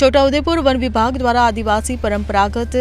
Chhota Udepur one વિભાગ દ્વારા આદિવાસી પરંપરાગત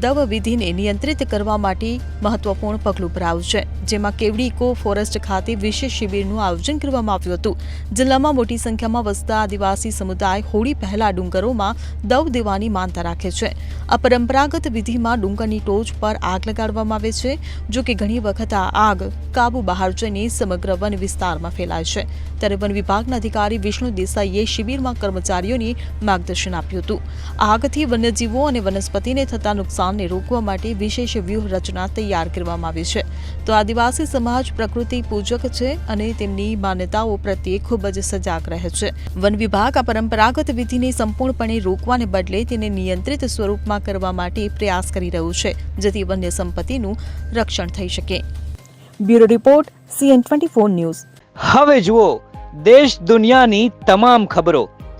દવ વિધિને નિયંત્રિત કરવા માટે મહત્વપૂર્ણ પગલું ભરાયું છે, જેમાં કેવડી ઇકો ફોરેસ્ટ ખાતે વિશેષ શિબિરનું આયોજન કરવામાં આવ્યું હતું. જિલ્લામાં મોટી સંખ્યામાં વસતા આદિવાસી સમુદાય હોળી પહેલા ડુંગરોમાં દવ દેવાની માનતા રાખે છે. આ પરંપરાગત વિધિમાં ડુંગરની ટોચ પર આગ લગાડવામાં આવે છે, જો કે ઘણી વખત આ આગ કાબુ બહાર જઈને સમગ્ર વન વિસ્તારમાં ફેલાય છે. ત્યારે વન વિભાગના અધિકારી વિષ્ણુ દેસાઈએ શિબિરમાં કર્મચારીઓની માર્ગદર્શન આપ્યું હતું. આગથી વન્યજીવો અને વનસ્પતિને થતા નુકસાનને રોકવા માટે વિશેષ વ્યૂહરચના તૈયાર કરવામાં આવી છે. તો આદિવાસી સમાજ પ્રકૃતિ પૂજક છે અને તેમની માન્યતાઓ પ્રત્યે ખૂબ જ સજાગ રહે છે. વન વિભાગ આ પરંપરાગત વિધિને સંપૂર્ણપણે રોકવાને બદલે તેને નિયંત્રિત સ્વરૂપમાં કરવા માટે પ્રયાસ કરી રહ્યું છે, જેથી વન્ય સંપત્તિનું રક્ષણ થઈ શકે. Bureau report, CN twenty news. હવે જુઓ, દેશ દુનિયાની તમામ ખબરો.